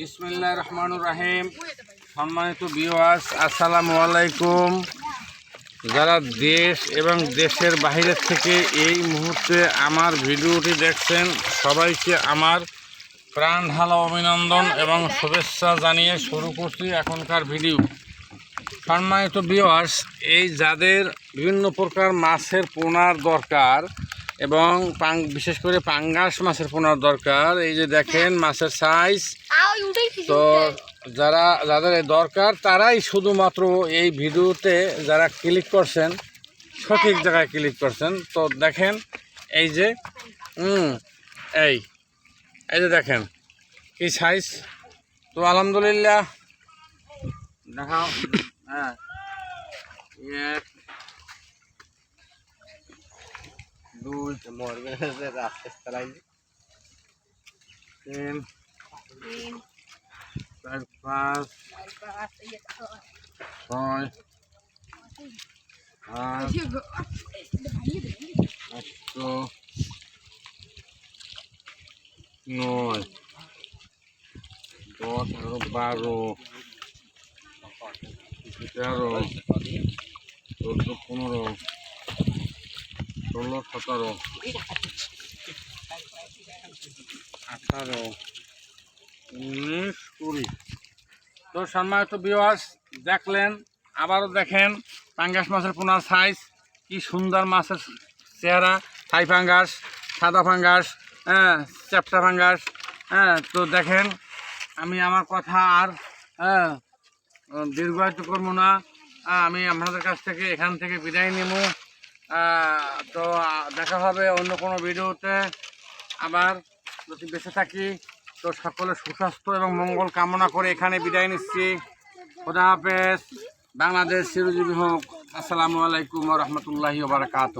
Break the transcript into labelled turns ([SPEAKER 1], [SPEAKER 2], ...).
[SPEAKER 1] বিসমিল্লাহ রহমানুর রাহিম। সম্মানিত বিওয়াস আসসালামু আলাইকুম। যারা দেশ এবং দেশের বাইরের থেকে এই মুহূর্তে আমার ভিডিওটি দেখছেন, সবাইকে আমার প্রাণ ঢালা অভিনন্দন এবং শুভেচ্ছা জানিয়ে শুরু করছি এখনকার ভিডিও সম্মানিত বিওয়ার্স এই যাদের বিভিন্ন প্রকার মাছের পোনার দরকার এবং বিশেষ করে পাঙ্গাস মাছের পোনার দরকার, এই যে দেখেন মাছের সাইজ তো যারা যাদের দরকার তারাই শুধুমাত্র এই ভিডিওতে যারা ক্লিক করছেন সঠিক জায়গায় ক্লিক করছেন তো দেখেন এই যে হুম এই এই যে দেখেন কি সাইজ তো আলহামদুলিল্লাহ দেখাও হ্যাঁ এক দুই তিন চার পাঁচ, ছয় আট আটশো নয়, দশ, এগারো, বারো, তেরো, চোদ্দ, পনেরো, ষোলো, সতেরো, আঠারো, উনিশ, কুড়ি। তো সম্মানিত বিওয়ার্স দেখলেন, আবারও দেখেন, পাঙ্গাস মাছের পোনার সাইজ কি সুন্দর মাছের চেহারা, থাই ফাঙ্গাস সাদা ফাঙ্গাস হ্যাঁ চ্যাপটা ফাঙ্গাস হ্যাঁ তো দেখেন, আমি আমার কথা আর হ্যাঁ দীর্ঘায়িত করব না আমি আপনাদের কাছ থেকে এখান থেকে বিদায় নেব তো দেখা হবে অন্য কোনো ভিডিওতে আবার যদি বেঁচে থাকি তো সকলে সুস্বাস্থ্য এবং মঙ্গল কামনা করে এখানে বিদায় নিচ্ছি। খোদা হাফেজ। বাংলাদেশ চিরজীবী হোক। আসসালামু আলাইকুম রহমতুল্লাহি বারকাত